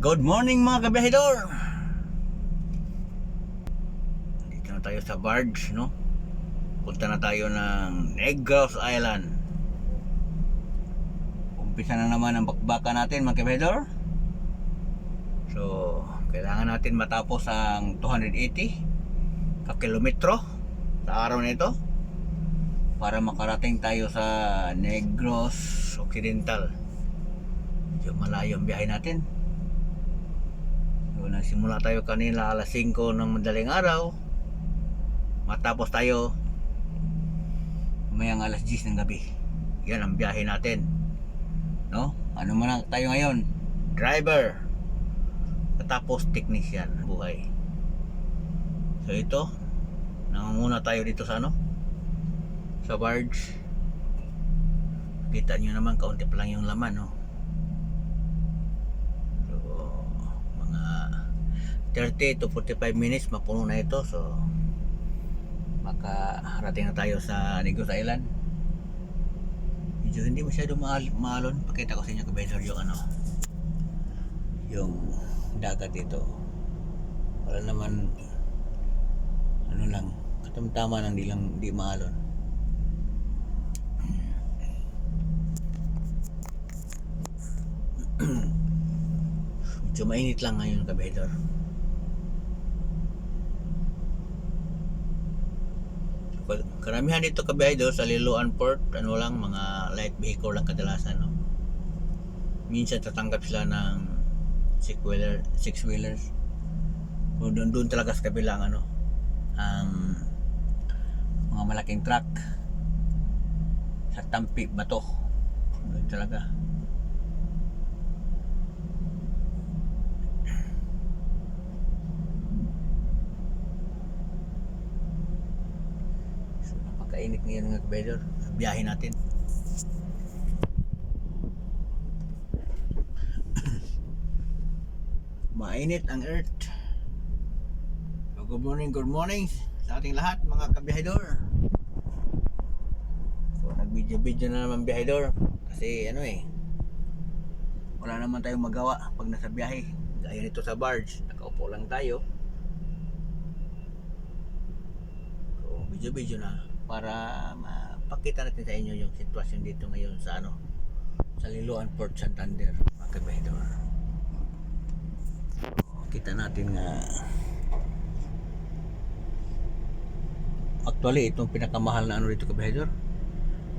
Good morning mga kabihidor. Dito na tayo sa barge no? Punta na tayo ng Negros Island. Umpisa na naman ang bakbaka natin mga kabihidor. So kailangan natin matapos ang 280 kakilometro sa araw na ito para makarating tayo sa Negros Occidental. Medyo malayo ang biyahe natin nagsimula tayo kanina alas 5 ng madaling araw. Matapos tayo mayang alas 10 ng gabi. Yan ang biyahe natin. No? Ano man tayo ngayon? Driver. Katapos technician buhay. So ito, nangunguna tayo dito sa ano? Sa barge. Kita nyo naman, kaunti pa lang yung laman, no? So, mga 30 to 45 minutes mapuno na ito. So, makarating na tayo sa Negros Island. Medyo hindi masyado maal maalon. Pakita ko sa inyo kabesor yung ano, yung dagat dito. Para naman, ano lang, katamtama lang, di lang, di maalon. Medyo mainit lang ngayon kabedor. Karamihan dito kabedor sa Liloan Port, ano lang, mga light vehicle lang kadalasan. No? Minsan tatanggap sila ng six wheeler, six wheelers. So, doon, doon talaga sa kabilang ano, ang mga malaking truck sa Tampi, Bato. Doon talaga. Napakainit ngayon mga kabedor sa biyahe natin. Mainit ang earth. So, good morning, good morning sa ating lahat mga kabiyahedor. So, nag-video-video na naman biyahedor kasi ano eh, wala naman tayong magawa pag nasa biyahe. Gaya nito sa barge, nakaupo lang tayo. Video-video na para mapakita natin sa inyo yung sitwasyon dito ngayon sa ano sa Liloan Port Santander mga kabahidor. So, kita natin nga. Actually itong pinakamahal na ano dito kabahidor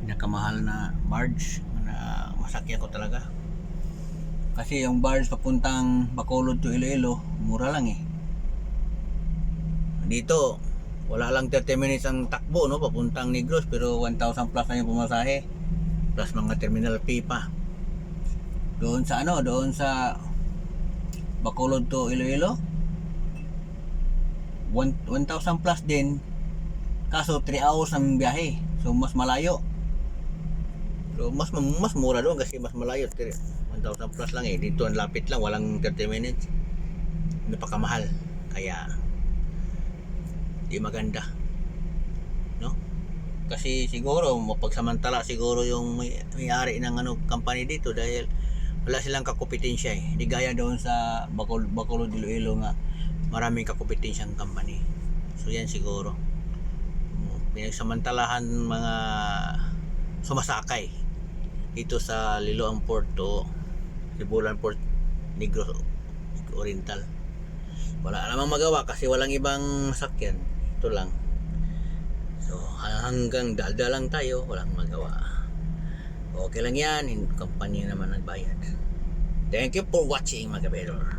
pinakamahal na barge na masakyan ko talaga. Kasi yung barge papuntang Bacolod to Iloilo mura lang eh. Dito wala lang 30 minutes ang takbo no? Papuntang Negros pero 1,000 plus na yung pumasahe. Plus mga terminal fee pa. Doon sa ano? Doon sa Bacolod to Iloilo? 1 1,000 plus din. Kaso 3 hours ang biyahe. So mas malayo. So mas mas mura doon kasi mas malayo. 1,000 plus lang eh. Dito ang lapit lang. Walang 30 minutes. Napakamahal. Kaya di maganda. No? Kasi siguro mapagsamantala siguro yung may, may-ari ng ano company dito dahil wala silang kakompetensya eh. Di gaya doon sa Bacol Bacolod Iloilo nga maraming kakompetensyang company. So yan siguro. Pinagsamantalahan mga sumasakay dito sa Liloang Port to Sibulan Port Negros Oriental. Wala namang magawa kasi walang ibang sakyan ito lang. So hanggang dalda lang tayo walang magawa. Okay lang yan company naman nagbayad. Thank you for watching mga kabedor